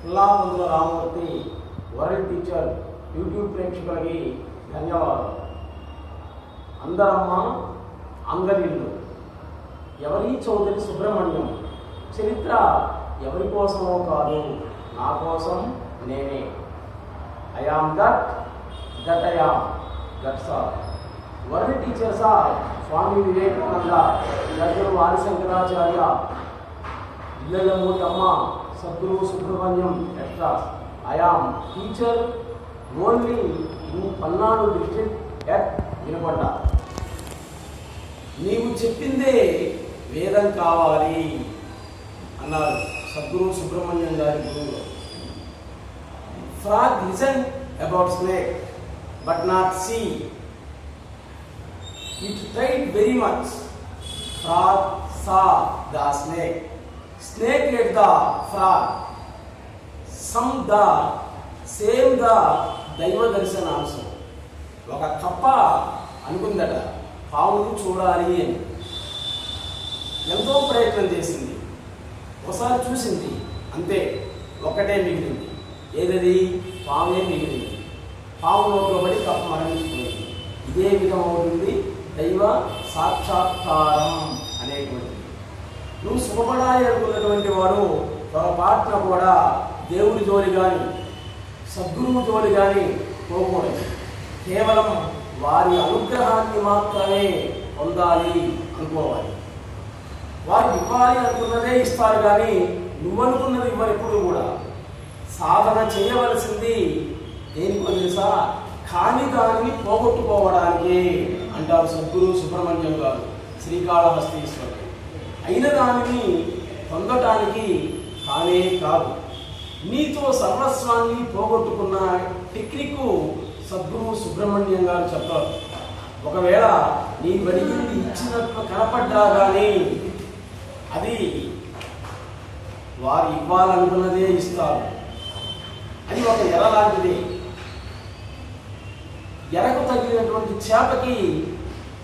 Pullamandula Ramamurthy world teacher YouTube ప్రేక్షకులకి ధన్యవాదాలు. అందరమ్మ అందరిల్లు ఎవరి చౌదరి సుబ్రహ్మణ్యం? చరిత్ర ఎవరి కోసమో కాదు నా కోసం నేనే. I am that that I am that sir world teacher sir Swami Vivekananda జగరు Adishankaracharya ఇళ్ళ మూటమ్మ Sadguru Subrahmanyam extras I am teacher only in Palnadu district at Vinukonda నీవు చెప్పిందే వేదం కావాలి అన్నారు సద్గురు సుబ్రహ్మణ్యం గారి గురువు frog listen about snake but not see it tried very much frog saw the snake snake ate the frog some the same the దైవ దర్శనాంశం. ఒక కప్ప అనుకుందట పావును చూడాలి అని. ఎంతో ప్రయత్నం చేసింది. ఒకసారి చూసింది అంతే ఒక్కటే మిగిలింది. ఏదది? పామే మిగిలింది. పాములో పడి కప్ప మరణించుకుంది ఇదే విధమవుతుంది దైవ సాక్షాత్కారం అనేటువంటిది. నువ్వు సుఖపడాలి అనుకున్నటువంటి వాడు పాత్ర కూడా దేవుడి జోలి కానీ సద్గురువు జోలి కానీ పోకూడదు కేవలం వారి అనుగ్రహాన్ని మాత్రమే పొందాలి అనుకోవాలి. వారికి ఇవ్వాలి అనుకున్నదే ఇస్తారు కానీ నువ్వనుకున్నది ఇవ్వరు ఎప్పుడు కూడా. సాధన చేయవలసింది దేనికో తెలుసా? కాని దానిని పోగొట్టుకోవడానికి అంటారు సద్గురు సుబ్రహ్మణ్యం గారు శ్రీకాళహస్తీశ్వరుడు. అయిన దానిని పొందటానికి కానే కాదు. నీతో సర్వస్వాన్ని పోగొట్టుకున్న టెక్నిక్ సద్గురు సుబ్రహ్మణ్యం గారు చెప్పారు. ఒకవేళ నీ బడిగింది ఇచ్చినట్లు కనపడ్డా కానీ అది వారు ఇవ్వాలనుకున్నదే ఇస్తారు. అది ఒక ఎర లాంటిది. ఎరకు తగిలినటువంటి చేపకి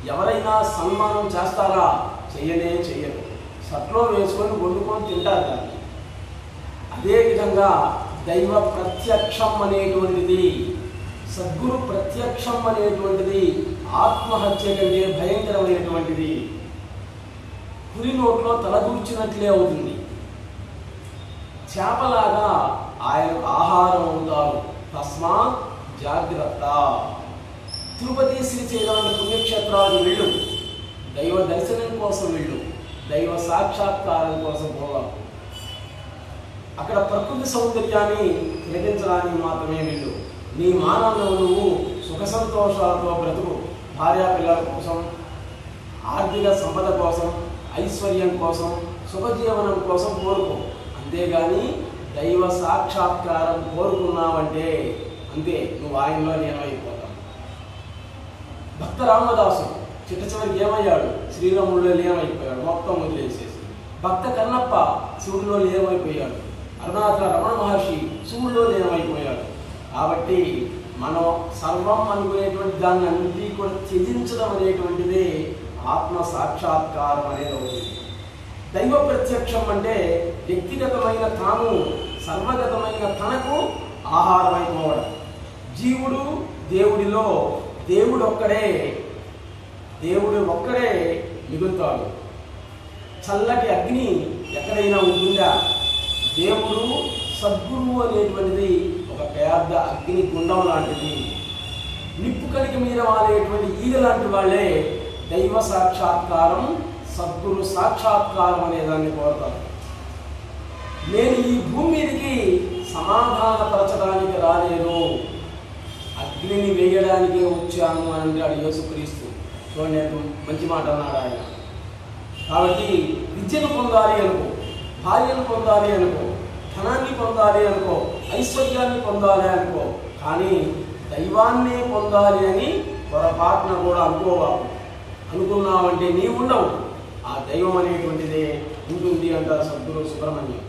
ఎవరైనా సన్మానం చేస్తారా? చేయనే చేయరు సట్లో వేసుకొని వండుకొని తింటారు కానీ అదేవిధంగా దైవ ప్రత్యక్షం అనేటువంటిది సద్గురు ప్రత్యక్షం అనేటువంటిది ఆత్మహత్య కంటే భయంకరమైనటువంటిది. పులి నోట్లో తలదూర్చినట్లే అవుతుంది. చేపలాగా ఆయన ఆహారం అవుతారు. తస్మాత్ జాగ్రత్త. తిరుపతి శ్రీ శ్రీశైలం పుణ్యక్షేత్రాలు వెళ్ళు. దైవ దర్శనం కోసం వెళ్ళు. దైవ సాక్షాత్కారం కోసం పోవాలి. అక్కడ ప్రకృతి సౌందర్యాన్ని గ్రహించడానికి మాత్రమే వెళ్ళు. నీ మానవులు నువ్వు సుఖ సంతోషాలతో బ్రతుకు. భార్యా పిల్లల కోసం ఆర్థిక సంపద కోసం ఐశ్వర్యం కోసం సుఖజీవనం కోసం కోరుకో. అంతేగాని దైవ సాక్షాత్కారం కోరుకున్నావంటే అంతే. నువ్వు ఆయనలో లీనమైపోతావు. భక్త రామదాసు చిట్ట చివరికి ఏమయ్యాడు? శ్రీరాముడిలో లీనమైపోయాడు. మొత్తం వదిలేసేసి. భక్త కన్నప్ప శివుడిలో లీనమైపోయాడు. అరుణాచల రమణ మహర్షి శివుడిలో లీనమైపోయాడు. కాబట్టి మనం సర్వం అనుకునేటువంటి దాన్ని అన్ని కూడా త్యజించడం అనేటువంటిదే ఆత్మ సాక్షాత్కారం అనేది అవుతుంది. దైవ ప్రత్యక్షం అంటే వ్యక్తిగతమైన తాను సర్వగతమైన తనకు ఆహారమైపోవడం జీవుడు దేవుడిలో దేవుడు ఒక్కడే దేవుడు ఒక్కడే మిగులుతాడు చల్లటి అగ్ని ఎక్కడైనా ఉంటుందా దేవుడు సద్గురువు అనేటువంటిది ఒక పెద్ద అగ్ని గుండం లాంటిది. నిప్పు కలిగి మీద వాలేటువంటి ఈగ లాంటి వాళ్ళే దైవ సాక్షాత్కారం సద్గురు సాక్షాత్కారం అనే దాన్ని కోరతారు. నేను ఈ భూమి మీదకి సమాధానపరచడానికి రాలేను అగ్నిని వేయడానికే వచ్చాను అని అంటాడు యేసుక్రీస్తు. చూడండి మంచి మాట అన్నాడు ఆయన. కాబట్టి విద్యను పొందాలి అనుకో భార్యను పొందాలి అనుకో ధనాన్ని పొందాలి అనుకో ఐశ్వర్యాన్ని పొందాలి అనుకో కానీ దైవాన్నే పొందాలి అని పొరపాటున కూడా అనుకోవాలి అనుకున్నావంటే నీవు ఉండవు. ఆ దైవం అనేటువంటిదే ఉంటుంది అంటారు సద్గురు సుబ్రహ్మణ్యం.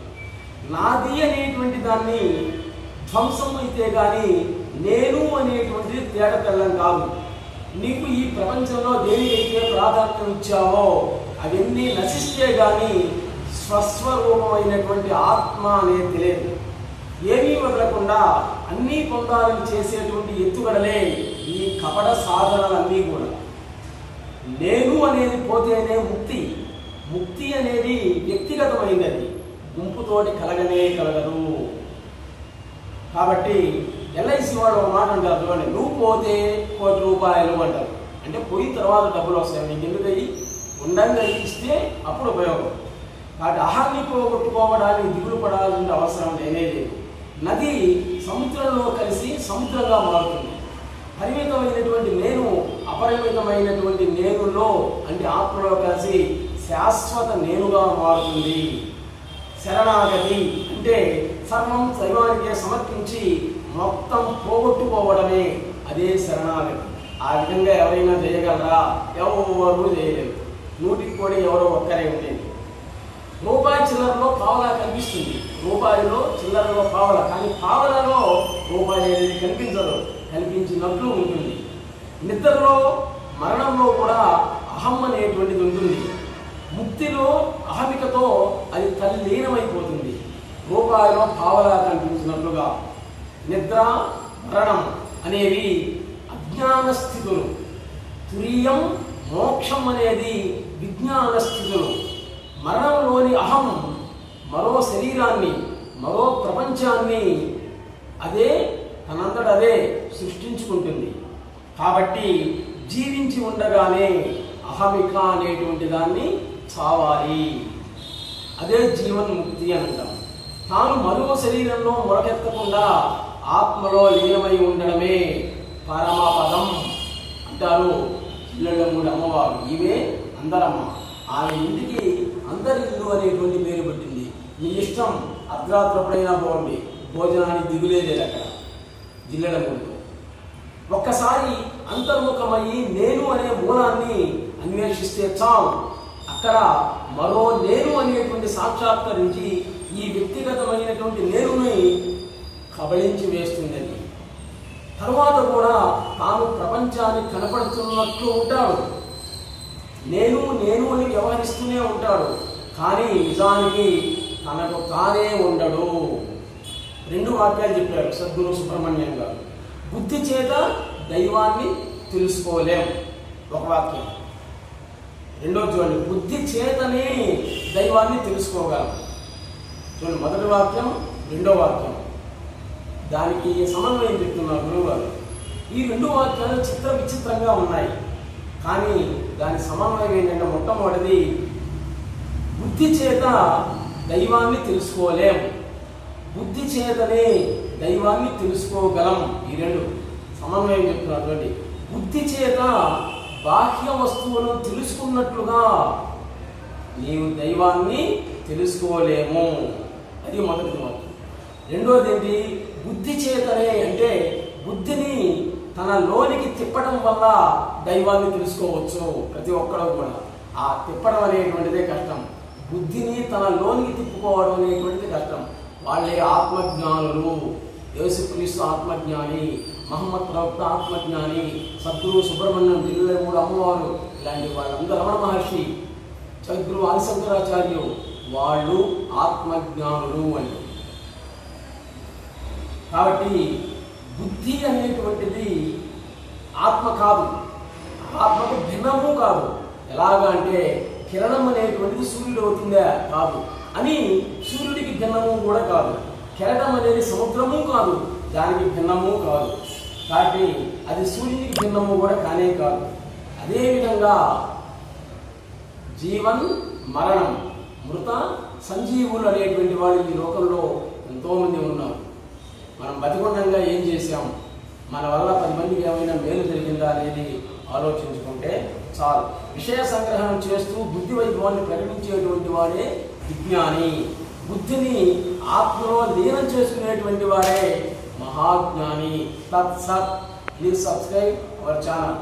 నాది అనేటువంటి దాన్ని ధ్వంసం అయితే కానీ నేను అనేటువంటిది తేడ తెల్లం కాదు. నీకు ఈ ప్రపంచంలో దేనికైతే ప్రాధాన్యం ఇచ్చావో అవన్నీ నశిస్తే కానీ స్వస్వరూపమైనటువంటి ఆత్మ అనేది తెలియదు ఏమీ వదలకుండా అన్నీ పొందాలని చేసేటువంటి ఎత్తుగడలే ఈ కపట సాధనలన్నీ కూడా. నేను అనేది పోతేనే ముక్తి. ముక్తి అనేది వ్యక్తిగతమైనది. గుంపుతోటి కలగనే కలగదు. కాబట్టి ఎల్ఐసి వాడు ఒక మాట అంటారు చూడండి నువ్వు పోతే కోటి రూపాయలు అంటారు. అంటే పోయిన తర్వాత డబ్బులు వస్తాయి నీకు ఎందుకయ్యి ఉండంగా ఇస్తే అప్పుడు ఉపయోగం. కాబట్టి అహాన్ని పోగొట్టుకోవడానికి దిగులు పడాల్సిన అవసరం లేనే లేదు. నది సముద్రంలో కలిసి సముద్రంగా మారుతుంది. పరిమితమైనటువంటి నేను అపరిమితమైనటువంటి నేనులో అంటే ఆత్మలో కలిసి శాశ్వత నేనుగా మారుతుంది. శరణాగతి అంటే సర్వం దైవానికి సమర్పించి మొత్తం పోగొట్టుకోవడమే అదే శరణాగతి. ఆ విధంగా ఎవరైనా చేయగలరా? ఎవరు చేయలేరు. నూటికి కూడా ఎవరో ఒక్కరే ఉండేది రూపాయి చిల్లరలో పావలా కనిపిస్తుంది. రూపాయిలో చిల్లరలో పావల. కానీ పావలలో రూపాయి అనేది కనిపించదు. కనిపించినట్లు ఉంటుంది. నిద్రలో మరణంలో కూడా అహం అనేటువంటిది ఉంటుంది. ముక్తిలో అహమికతో అది తల్లీనమైపోతుంది. రూపాయిలో పావలా కనిపించినట్లుగా. నిద్ర మరణం అనేవి అజ్ఞాన స్థితులు. తురియం మోక్షం అనేది విజ్ఞాన స్థితులు. మరణంలోని అహం మరో శరీరాన్ని మరో ప్రపంచాన్ని అదే తనంతట అదే సృష్టించుకుంటుంది. కాబట్టి జీవించి ఉండగానే అహమిక అనేటువంటి దాన్ని చావాలి. అదే జీవన్ముక్తి అని అంటాం తాను మరో శరీరంలో మొరకెత్తకుండా ఆత్మలో లీనమై ఉండడమే పరమపదం అంటారు ఇళ్ళమూడి అమ్మవారు. ఈమె అందరమ్మ. ఆమె ఇంటికి అందరిల్లు అనేటువంటి పేరు పెట్టింది. మీ ఇష్టం అర్ధరాత్రప్పుడైనా బాగుంది భోజనానికి దిగులేదే అక్కడ. జిల్లెల ముందు ఒక్కసారి అంతర్ముఖమయ్యి నేను అనే మూలాన్ని అన్వేషిస్తే చాలు. అక్కడ మరో నేను అనేటువంటి సాక్షాత్కరించి ఈ వ్యక్తిగతమైనటువంటి నేను కబళించి వేస్తుందని. తర్వాత కూడా తాను ప్రపంచాన్ని కనపడుతున్నట్లు ఉంటాడు. నేను నేను అని వ్యవహరిస్తూనే ఉంటాడు. కానీ నిజానికి తనకు తానే ఉండడు. రెండు వాక్యాలు చెప్పారు సద్గురు సుబ్రహ్మణ్యం గారు. బుద్ధి చేత దైవాన్ని తెలుసుకోలేం. ఒక వాక్యం. రెండో చూడండి. బుద్ధి చేతనే దైవాన్ని తెలుసుకోగలం. చూడండి మొదటి వాక్యం రెండో వాక్యం. దానికి సమన్వయం చెప్తున్నారు గురువుగారు. ఈ రెండు వాక్యాలు చిత్ర విచిత్రంగా ఉన్నాయి. కానీ దాని సమన్వయం ఏంటంటే మొట్టమొదటిది బుద్ధి చేత దైవాన్ని తెలుసుకోలేం. బుద్ధి చేతనే దైవాన్ని తెలుసుకోగలం. ఈ రెండు సమన్వయం చెప్తున్నారు చూడండి. బుద్ధి చేత బాహ్య వస్తువును తెలుసుకున్నట్లుగా నీవు దైవాన్ని తెలుసుకోలేము. అది మొదటి వాక్యం రెండోది ఏంటి? బుద్ధి చేతనే అంటే బుద్ధిని తన లోనికి తిప్పడం వల్ల దైవాన్ని తెలుసుకోవచ్చు ప్రతి ఒక్కడూ కూడా. ఆ తిప్పడం అనేటువంటిదే కష్టం. బుద్ధిని తన లోనికి తిప్పుకోవడం అనేటువంటిది కష్టం. వాళ్ళే ఆత్మజ్ఞానులు. యేసుక్రీస్తు ఆత్మజ్ఞాని మహమ్మద్ ప్రవక్త ఆత్మజ్ఞాని సద్గురు సుబ్రహ్మణ్యం జిల్లెమూడు అమ్మవారు ఇలాంటి వాళ్ళందరూ రమణ మహర్షి సద్గురు ఆదిశంకరాచార్యులు. వాళ్ళు ఆత్మజ్ఞానులు అంటే కాబట్టి బుద్ధి అనేటువంటిది ఆత్మ కాదు. ఆత్మకు భిన్నము కాదు. ఎలాగా అంటే కిరణం అనేటువంటిది సూర్యుడు అవుతుందా? కాదు. అని సూర్యుడికి భిన్నము కూడా కాదు. కెరటం అనేది సముద్రము కాదు. దానికి భిన్నము కాదు. కాబట్టి అది సూర్యునికి భిన్నము కూడా కానే కాదు. అదేవిధంగా జీవన్ మరణం మృత సంజీవులు అనేటువంటి వాళ్ళు ఈ లోకంలో ఎంతోమంది ఉన్నారు. మనం బతికొండంగా ఏం చేశాం మన వల్ల పది మందికి ఏమైనా మేలు జరిగిందా అనేది ఆలోచించుకుంటే చాలు. విషయ సంగ్రహం చేస్తూ బుద్ధి వైభవాన్ని ప్రకటించేటువంటి వాడే విజ్ఞాని. బుద్ధిని ఆత్మలో లీనం చేసుకునేటువంటి వాడే మహాజ్ఞాని. తత్ సత్ ప్లీజ్ సబ్స్క్రైబ్ అవర్ ఛానల్.